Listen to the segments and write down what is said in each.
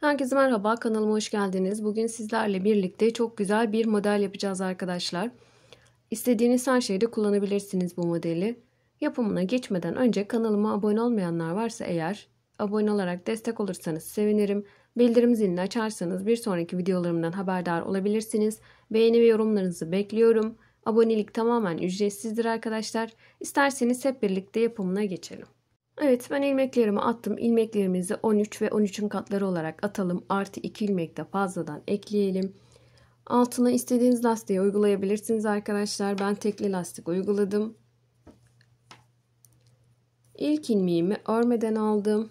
Herkese merhaba, kanalıma hoş geldiniz. Bugün sizlerle birlikte çok güzel bir model yapacağız arkadaşlar. İstediğiniz her şeyde kullanabilirsiniz bu modeli. Yapımına geçmeden önce kanalıma abone olmayanlar varsa eğer abone olarak destek olursanız sevinirim. Bildirim zilini açarsanız bir sonraki videolarımdan haberdar olabilirsiniz. Beğeni ve yorumlarınızı bekliyorum. Abonelik tamamen ücretsizdir arkadaşlar. İsterseniz hep birlikte yapımına geçelim. Evet ben ilmeklerimi attım. İlmeklerimizi 13 ve 13'ün katları olarak atalım. Artı 2 ilmek de fazladan ekleyelim. Altına istediğiniz lastiği uygulayabilirsiniz arkadaşlar. Ben tekli lastik uyguladım. İlk ilmeğimi örmeden aldım.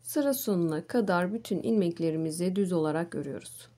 Sıra sonuna kadar bütün ilmeklerimizi düz olarak örüyoruz.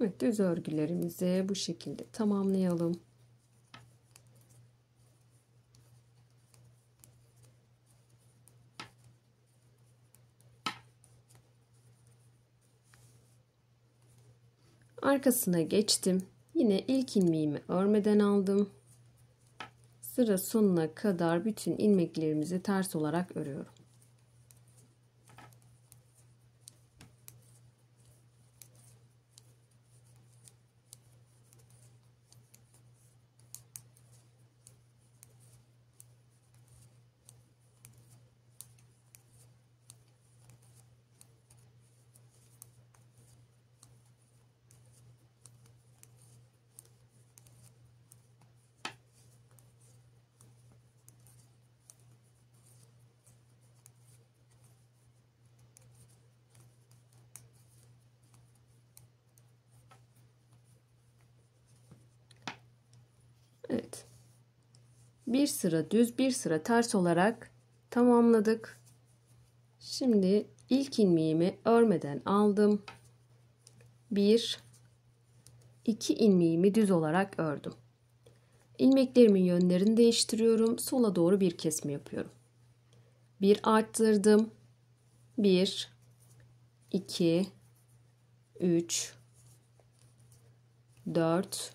Evet düz örgülerimizi bu şekilde tamamlayalım. Arkasına geçtim. Yine ilk ilmeğimi örmeden aldım. Sıra sonuna kadar bütün ilmeklerimizi ters olarak örüyorum. Evet. Bir sıra düz bir sıra ters olarak tamamladık. Şimdi ilk ilmeğimi örmeden aldım. Bir, iki ilmeğimi düz olarak ördüm. İlmeklerimin yönlerini değiştiriyorum. Sola doğru bir kesme yapıyorum. Bir arttırdım. Bir, iki, üç, dört,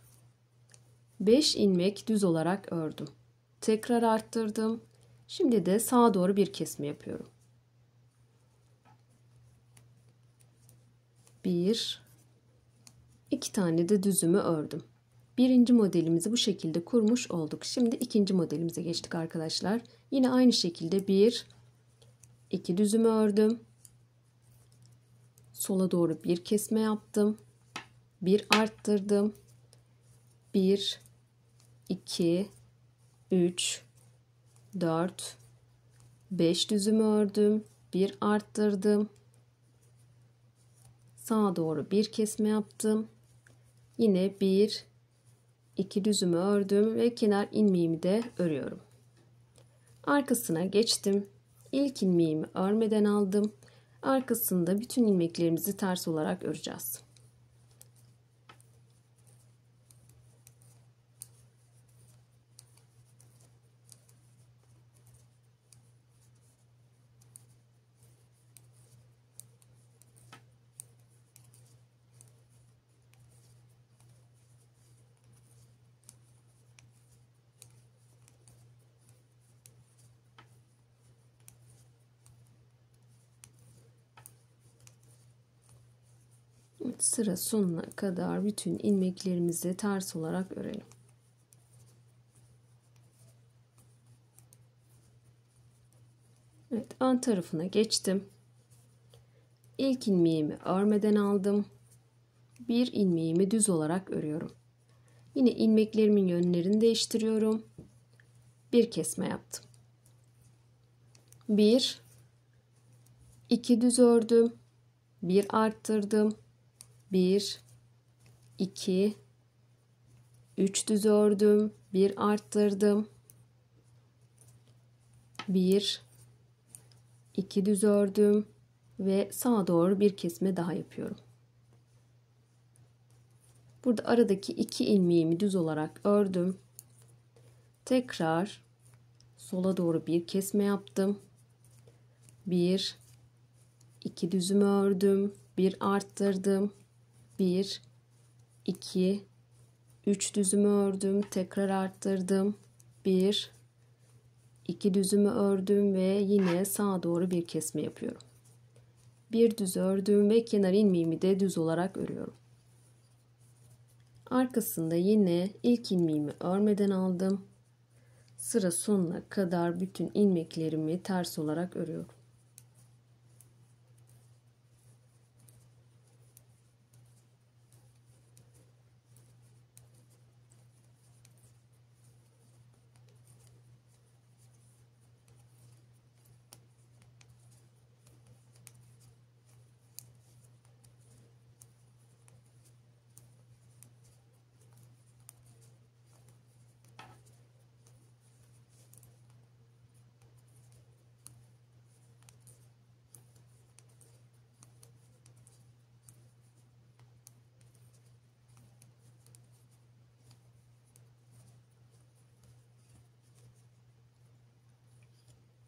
5 ilmek düz olarak ördüm. Tekrar arttırdım. Şimdi de sağa doğru bir kesme yapıyorum. 1 2 tane de düzümü ördüm. Birinci modelimizi bu şekilde kurmuş olduk. Şimdi ikinci modelimize geçtik arkadaşlar. Yine aynı şekilde 1 2 düzümü ördüm. Sola doğru bir kesme yaptım. Bir arttırdım. 1 2 3 4 5 düzümü ördüm. Bir arttırdım. Sağa doğru bir kesme yaptım. Yine bir iki düzümü ördüm ve kenar ilmeğimi de örüyorum. Arkasına geçtim. İlk ilmeğimi örmeden aldım. Arkasında bütün ilmeklerimizi ters olarak öreceğiz. Sıra sonuna kadar bütün ilmeklerimizi ters olarak örelim. Evet ön tarafına geçtim. İlk ilmeğimi örmeden aldım. Bir ilmeğimi düz olarak örüyorum. Yine ilmeklerimin yönlerini değiştiriyorum. Bir kesme yaptım. Bir, iki düz ördüm. Bir arttırdım 1 2 3 düz ördüm, bir arttırdım. 1 2 düz ördüm ve sağa doğru bir kesme daha yapıyorum. Burada aradaki iki ilmeğimi düz olarak ördüm. Tekrar sola doğru bir kesme yaptım. Bir, iki düzümü ördüm. Bir arttırdım. Bir, iki, üç düzümü ördüm. Tekrar arttırdım. Bir, iki düzümü ördüm ve yine sağa doğru bir kesme yapıyorum. Bir düz ördüm ve kenar ilmeğimi de düz olarak örüyorum. Arkasında yine ilk ilmeğimi örmeden aldım. Sıra sonuna kadar bütün ilmeklerimi ters olarak örüyorum.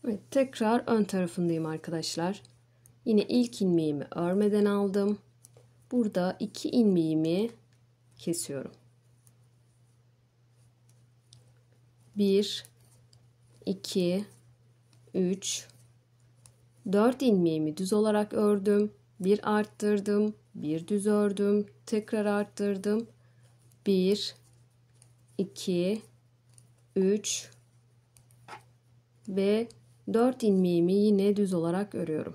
Evet, tekrar ön tarafındayım arkadaşlar. Yine ilk ilmeğimi örmeden aldım. Burada iki ilmeğimi kesiyorum. 1 2 3 4 ilmeğimi düz olarak ördüm. Bir arttırdım, bir düz ördüm, tekrar arttırdım. 1 2 3 ve 4 ilmeğimi yine düz olarak örüyorum.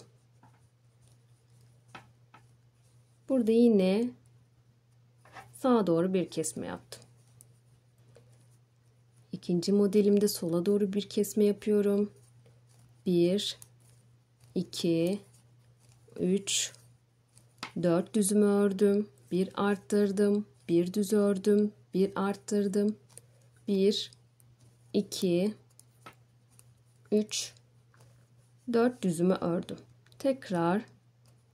Burada yine sağa doğru bir kesme yaptım. İkinci modelimde sola doğru bir kesme yapıyorum. 1 2 3 4 düzümü ördüm. Bir arttırdım, bir düz ördüm, bir arttırdım. 1 2 3 4 düzümü ördüm. Tekrar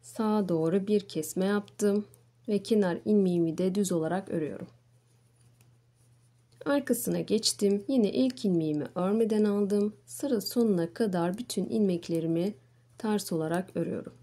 sağa doğru bir kesme yaptım ve kenar ilmeğimi de düz olarak örüyorum. Arkasına geçtim. Yine ilk ilmeğimi örmeden aldım. Sıra sonuna kadar bütün ilmeklerimi ters olarak örüyorum.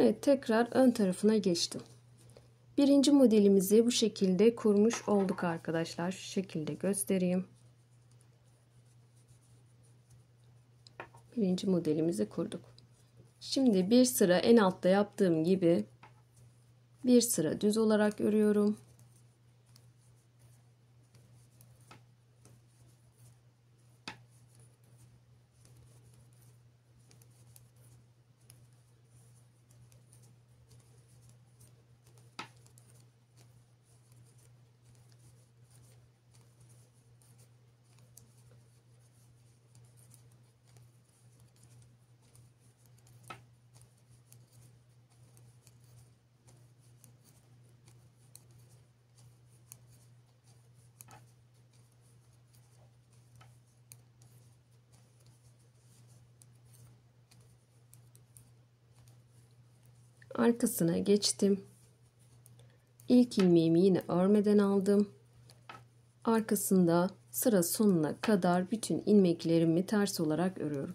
Evet tekrar ön tarafına geçtim. Birinci modelimizi bu şekilde kurmuş olduk arkadaşlar. Şu şekilde göstereyim. Birinci modelimizi kurduk. Şimdi bir sıra en altta yaptığım gibi bir sıra düz olarak örüyorum. Arkasına geçtim. İlk ilmeğimi yine örmeden aldım. Arkasında sıra sonuna kadar bütün ilmeklerimi ters olarak örüyorum.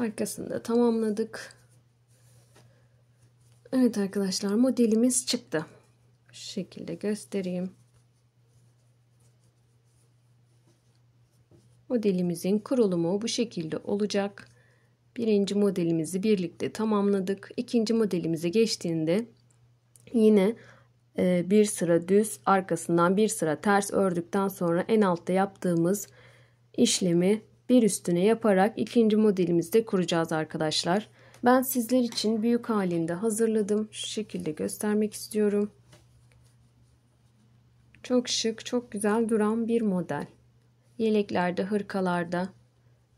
Arkasında tamamladık. Evet arkadaşlar modelimiz çıktı. Şu şekilde göstereyim. Modelimizin kurulumu bu şekilde olacak. Birinci modelimizi birlikte tamamladık. İkinci modelimize geçtiğinde yine e, bir sıra düz arkasından bir sıra ters ördükten sonra en altta yaptığımız işlemi bir üstüne yaparak ikinci modelimizde kuracağız arkadaşlar. Ben sizler için büyük halinde hazırladım. Şu şekilde göstermek istiyorum. Çok şık, çok güzel duran bir model. Yeleklerde, hırkalarda,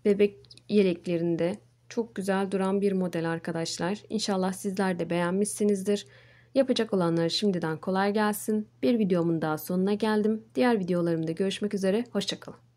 bebek yeleklerinde çok güzel duran bir model arkadaşlar. İnşallah sizler de beğenmişsinizdir. Yapacak olanlara şimdiden kolay gelsin. Bir videomun daha sonuna geldim. Diğer videolarımda görüşmek üzere. Hoşçakalın.